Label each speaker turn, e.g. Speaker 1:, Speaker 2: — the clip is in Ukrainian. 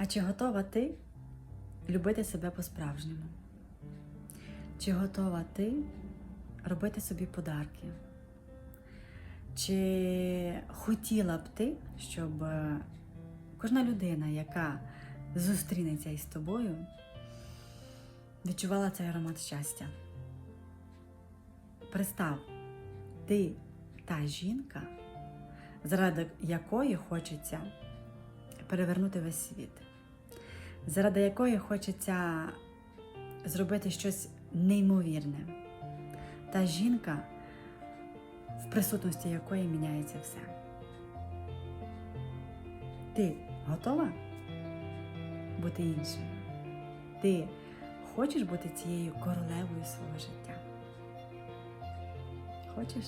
Speaker 1: А чи готова ти любити себе по-справжньому? Чи готова ти робити собі подарки? Чи хотіла б ти, щоб е, кожна людина, яка зустрінеться із тобою, відчувала цей аромат щастя? Представ, ти та жінка, заради якої хочеться перевернути весь світ, заради якої хочеться зробити щось неймовірне. Та жінка, в присутності якої міняється все. Ти готова бути іншою? Ти хочеш бути цією королевою свого життя? Хочеш?